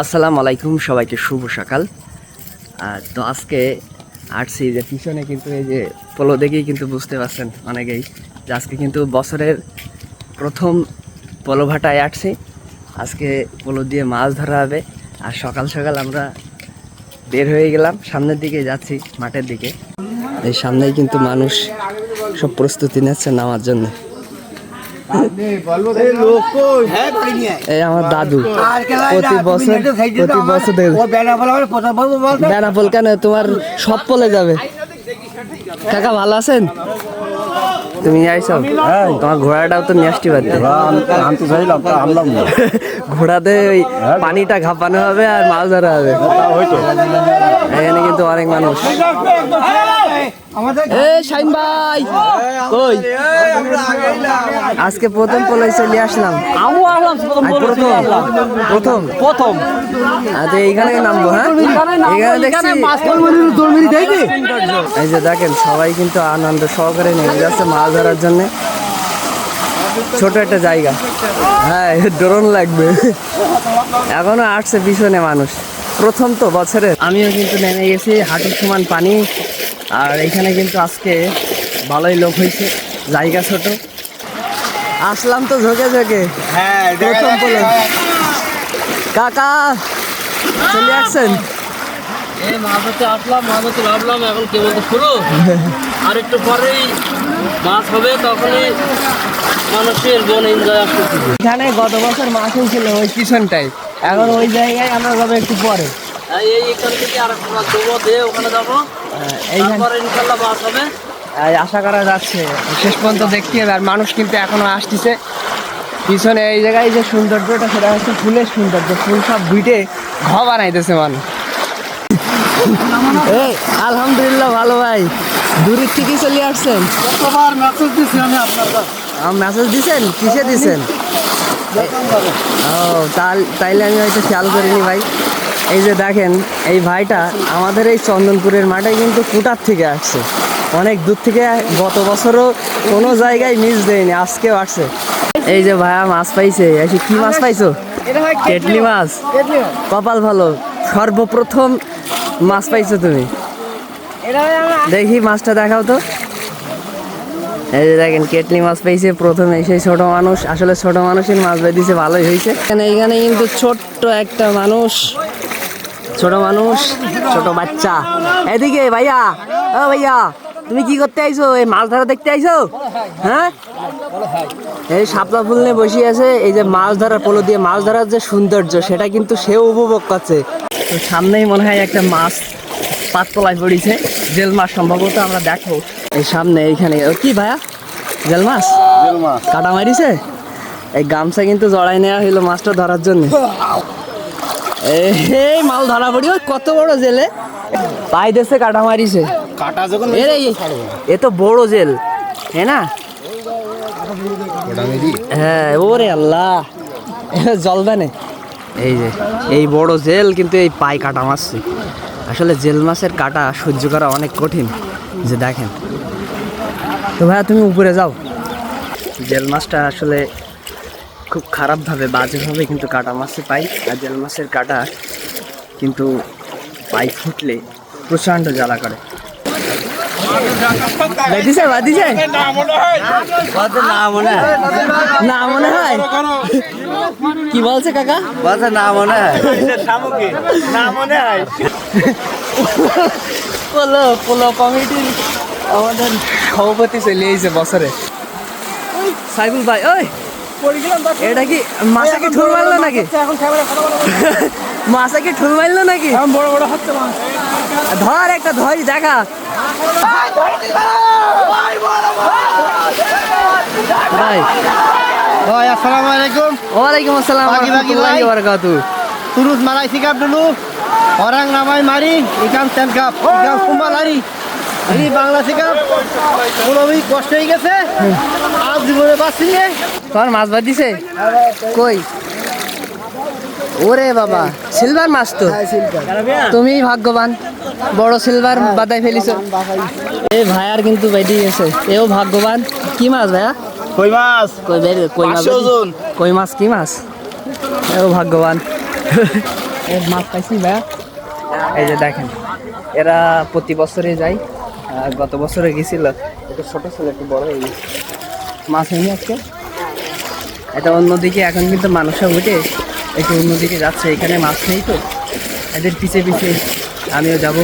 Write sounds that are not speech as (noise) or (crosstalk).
আসসালামু আলাইকুম, সবাইকে শুভ সকাল। তো আজকে আসছি যে পিছনে কিন্তু এই যে পোলো দেখেই কিন্তু বুঝতে পারছেন অনেকেই যে আজকে কিন্তু বছরের প্রথম পোলো ভাটায় আসছি। আজকে পোলো দিয়ে মাছ ধরা হবে। আর সকাল সকাল আমরা বের হয়ে গেলাম, সামনের দিকে যাচ্ছি মাঠের দিকে। এই সামনেই কিন্তু মানুষ সব প্রস্তুতি নিচ্ছে নামার জন্য। এই আমার দাদু। প্রতি বছর প্রতি বছর বেনাপোল কেন? তোমার সব পলে যাবে। কাকা ভালো আছেন? তুমি আইসো তোমার ঘোড়াটাও তো নিয়ে আসতে পারতে। ঘোড়াতে ওই পানিটা ঘাপানো হবে আর মাছ ধরা হবে। হয়তো। এখানে কিন্তু অনেক মানুষ। আজকে প্রথম পলাই চলে আসলাম। প্রথম প্রথম প্রথম। প্রথম। আচ্ছা এইখানে নামবো হ্যাঁ? এখানে দেখছি এই যে। দেখেন সবাই কিন্তু আনন্দ সহকারে নেমে যাচ্ছে মাছ ধরার জন্য। ছোট একটা জায়গা। হ্যাঁ ড্রোন লাগবে। এখনও আসছে পিছনে মানুষ। প্রথম তো বছরে আমিও কিন্তু নেমে গেছি হাঁটুর সমান পানি। আর এখানে কিন্তু আজকে ভালোই লোক হয়েছে জায়গা ছোট। আসলাম তো ঝোঁকে ঝোঁকে। প্রথম পলো কাকা চলে আসছেন? আসলাম মাছ ভাবলাম এখন কেবল তো শুরু? আর একটু পরেই মাছ হবে তখনই মানুষের বন এনজয় এখানে গত বছর মাছ হয়েছিল ওই পিছনটাই এখন ওই জায়গায় আমরা যাব একটু পরে। এই এখান থেকে আর দেবো দিয়ে ওখানে যাব। এইখানে ইনশাল্লাহ মাছ হবে। এই আশা করা যাচ্ছে শেষ পর্যন্ত দেখতে হবে। আর মানুষ কিন্তু এখনও আসতেছে। পিছনে এই জায়গায় যে সৌন্দর্যটা সেটা হচ্ছে ফুলের সৌন্দর্য। ফুল সব বুইটে ঘ বানাইতেছে মানুষ। এই আলহামদুলিল্লাহ ভালো ভাই। দূরের থেকে চলে আসছেন। মেসেজ আমি আপনার মেসেজ দিছেন? কিসে দিছেন? ও তাইলে আমি হয়তো খেয়াল করিনি ভাই। এই যে দেখেন এই ভাইটা আমাদের এই চন্দনপুরের মাঠে কিন্তু কুটার থেকে আসছে। অনেক দূর থেকে গত বছরও কোনো জায়গায় মিস দেয়নি আজকেও আসছে। এই যে ভাইয়া মাছ পাইছে এসে কি মাছ পাইছো? কেটলি মাছ। কপাল ভালো সর্বপ্রথম মাছ পাইছো তুমি। দেখি মাছটা দেখাও তো। এই যে দেখেন, কেটলি মাছ পেয়েছে প্রথমে। সেই ছোট মানুষ, আসলে ছোট মানুষের মাছ বেঁধেছে ভালোই হয়েছে। এখানে কিন্তু ছোট্ট একটা মানুষ, ছোট মানুষ, ছোট বাচ্চা। এদিকে ভাইয়া, ও ভাইয়া, তুমি কি করতে আইছো? এই মাছ ধরা দেখতে আইছো? হ্যাঁ? এই শাপলা ফুল নিয়ে বসে আছে, এই যে মাছ ধরার পোলো দিয়ে মাছ ধরার যে সৌন্দর্য, সেটা কিন্তু সেও উপভোগ করছে। সামনেই মনে হয় একটা মাছ পাততলায় পড়েছে। জেল মাছ সম্ভবত আমরা দেখো এই সামনে এইখানে। ও কি ভাইয়া? জেল মাছ কাটা মারিছে? এই গামছা কিন্তু জড়াই নেওয়া হইল মাছটা ধরার জন্য। এই মাল ধরা পড়ি কত বড় জেলে পাই দেশে কাটা মারিছে। কাটা যখন এ এ তো বড় জেল হ্যাঁ না? হ্যাঁ ওরে আল্লাহ। জলবে না। এই যে এই বড় জেল কিন্তু এই পাই কাটা মারছে আসলে জেল মাছের কাটা সহ্য করা অনেক কঠিন। যে দেখেন। তো ভাইয়া তুমি উপরে যাও। জেল মাছটা আসলে খুব খারাপভাবে বাজেভাবে কিন্তু কাটা মাছে পাই। আর জেল মাছের কাটা কিন্তু পাই ফুটলে প্রচণ্ড জ্বালা করে। মনে হয়। না মনে হয়? কি বলছে কাকা? বলছে না মনে হয়। না মনে হয়। (laughs) পোলো পোলো কমিটির আমাদের সভাপতি চলে এসেছে বছরে। সাইফুল ভাই ওই। এটা কি মাছে কি ঠুল মারলো নাকি? মাছে কি ঠুল মারলো নাকি? বড় বড় হচ্ছে ধর একটা ধরি দেখা। ভাই। ভাই আসসালামু আলাইকুম। ওয়ালাইকুম আসসালাম বাকি রহমতুল্লাহি। ওয়া বারাকাতুহু। মালাই শিকাপ দulu orang namai mari ikan senkap ikan kumbal lari. Ini Bangla শিকাপ পুরোই কষ্ট হয়ে গেছে আজ জীবনে পাচ্ছি তোমার মাছ বাঁধিছে কই? ওরে বাবা সিলভার মাছ তো। তুমি ভাগ্যবান বড় সিলভার বাদাই ফেলিছ। এই ভাইয়ার কিন্তু বেরিয়ে গেছে। এও ভাগ্যবান। কি মাছ ভাইয়া? কই মাছ? কই বের কই মাছ কই মাছ কি মাছ? এও ভাগ্যবান। মাছ পাইছি ভাইয়া। এই যে দেখেন, এরা প্রতি বছরে যায় গত বছরে গেছিল। একটু ছোটো ছিল, একটু বড় হয়ে গেছে। মাছ হয়নি আজকে? এটা অন্যদিকে এখন কিন্তু মানুষে উঠে, একটু অন্যদিকে যাচ্ছে। এখানে মাছ নেই তো, এদের পিছে পিছে আমিও যাব।